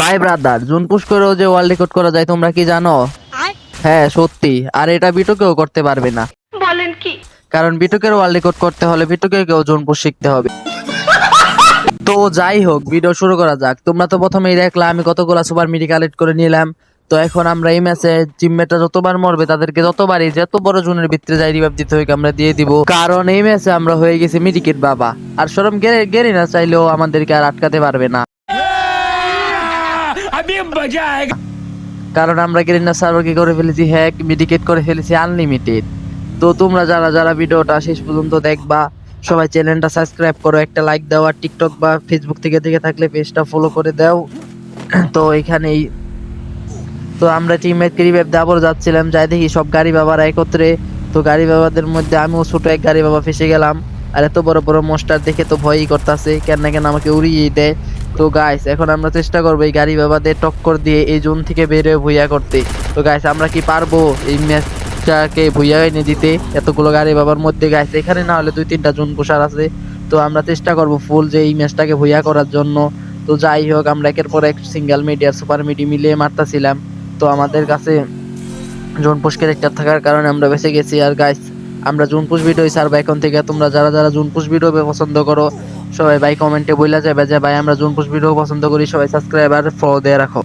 ভাই brother zone push করেও যে ওয়ার্ল্ড রেকর্ড করা যায় তোমরা কি জানো? হ্যাঁ সত্যি। আর এটা বিটুকেও করতে পারবে না। বলেন কি? কারণ বিটুকের ওয়ার্ল্ড রেকর্ড করতে হলে বিটুকেও জুন পুশ শিখতে হবে। তো যাই হোক ভিডিও শুরু করা যাক। তোমরা তো প্রথমেই দেখলা আমি কতগুলো সুপার মিডি কালেক্ট করে নিলাম। তো এখন আমরা এই ম্যাচে টিমমেটরা যতবার মরবে তাদেরকে যতবারই যত বড় জুনের ভিতরে যাই রিভাইভ দিতে হয় আমরা দিয়ে দিব। কারণ এই ম্যাচে আমরা হয়ে গেছি মিডিকেট বাবা। আর সরম গেরে গেরি না চাইলেও আমাদেরকে আর আটকাতে পারবে না। কারণ আমরা গেরিনা সার্ভারকে করে ফেলেছি হ্যাক মিডিকেট করে ফেলেছি আনলিমিটেড তো তোমরা যারা যারা ভিডিওটা শেষ পর্যন্ত দেখবা, সবাই চ্যানেলটা সাবস্ক্রাইব করো, একটা লাইক দাও, আর টিকটক বা ফেসবুক থেকে দেখে থাকলে পেজটা ফলো করে দাও। তো এখানেই। তো আমরা টিমমেটকে রিভাইভ আবার যাচ্ছিলাম, যাই দেখি সব গাড়ি বাবারা একত্রে। তো গাড়ি বাবাদের মধ্যে আমিও ছোট এক গাড়ি বাবা ফেসে গেলাম। আর এত বড় বড় মোস্টার দেখে তো ভয়ই করতেছে, কেন না কেন আমাকে উড়িয়ে দেয়। তো গাইস এখন আমরা চেষ্টা করব এই গাড়ি বাবাদের টক্কর দিয়ে এই জোন থেকে বের হয়ে ভুইয়া করতে। তো গাইস আমরা কি পারব এই ম্যাচটাকে ভুইয়া এনে দিতে? এতগুলো গাড়ি বাবার মধ্যে গাইস এখানে না হলে দুই তিনটা জোন পোষার আছে। তো আমরা চেষ্টা করব ফুল যে এই ম্যাচটাকে ভুইয়া করার জন্য। তো যাই হোক, আমরা একের পর এক সিঙ্গেল মিডিয়ার সুপার মিডি মিলিয়ে মারতাছিলাম। তো আমাদের কাছে জোন পুশ ক্যারেক্টার থাকার কারণে আমরা বেঁচে গেছি। আর গাইস আমরা জুন পুশ ভিডিও সার্ভ এখন থেকে। তোমরা যারা যারা জুন পুশ ভিডিও পছন্দ করো সবাই ভাই কমেন্টে বইলা যাবে যে ভাই আমরা জুন ভিডিও পছন্দ করি, সবাই সাবস্ক্রাইবার ফলো দিয়ে রাখো।